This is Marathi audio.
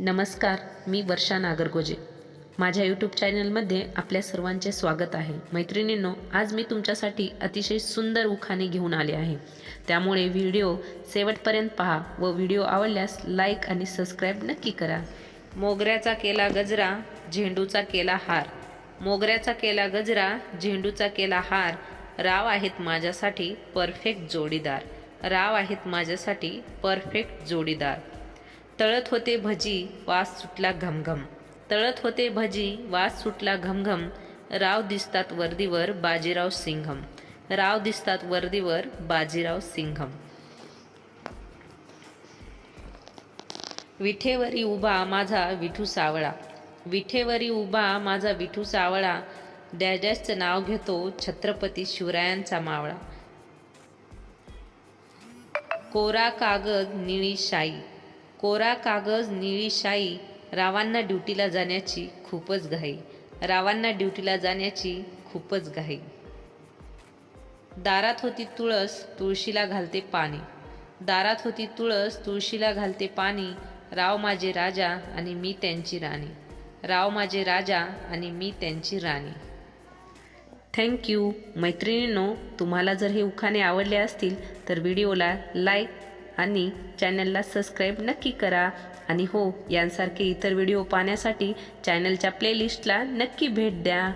नमस्कार मी वर्षा नागरगोजे. माझ्या यूट्यूब चॅनलमध्ये आपल्या सर्वांचे स्वागत आहे. मैत्रिणींनो आज मी तुमच्यासाठी अतिशय सुंदर उखाणे घेऊन आले आहे. त्यामुळे व्हिडिओ शेवटपर्यंत पहा व व्हिडिओ आवडल्यास लाईक आणि सबस्क्राईब नक्की करा. मोगऱ्याचा केला गजरा झेंडूचा केला हार. मोगऱ्याचा केला गजरा झेंडूचा केला हार. राव आहेत माझ्यासाठी परफेक्ट जोडीदार. राव आहेत माझ्यासाठी परफेक्ट जोडीदार. तळत होते भजी वास सुटला घमघम. तळत होते भजी वास सुटला घमघम. राव दिसतात वर्दीवर बाजीराव सिंघम. राव दिसतात वर्दीवर बाजीराव सिंघम. विठेवरी उभा माझा विठू सावळा. विठेवरी उभा माझा विठू सावळा. डॅडॅसचं नाव घेतो छत्रपती शिवरायांचा मावळा. कोरा कागद निळी शाई. कोरा कागज निळी शाई रावांना ड्युटीला जाण्याची खूपच घाई. रावांना ड्युटीला जाण्याची खूपच घाई. दारात होती तुळस तुळशीला घालते पाणी. दारात होती तुळस तुळशीला घालते पाणी. राव माझे राजा आणि मी त्यांची राणी. राव माझे राजा आणि मी त्यांची राणी. थँक्यू मैत्रिणींनो. तुम्हाला जर हे उखाणे आवडले असतील तर व्हिडिओला लाईक आणि चॅनलला सबस्क्राईब नक्की करा. आणि हो यांसारखे इतर व्हिडिओ पाहण्यासाठी चॅनलच्या प्लेलिस्टला नक्की भेट द्या.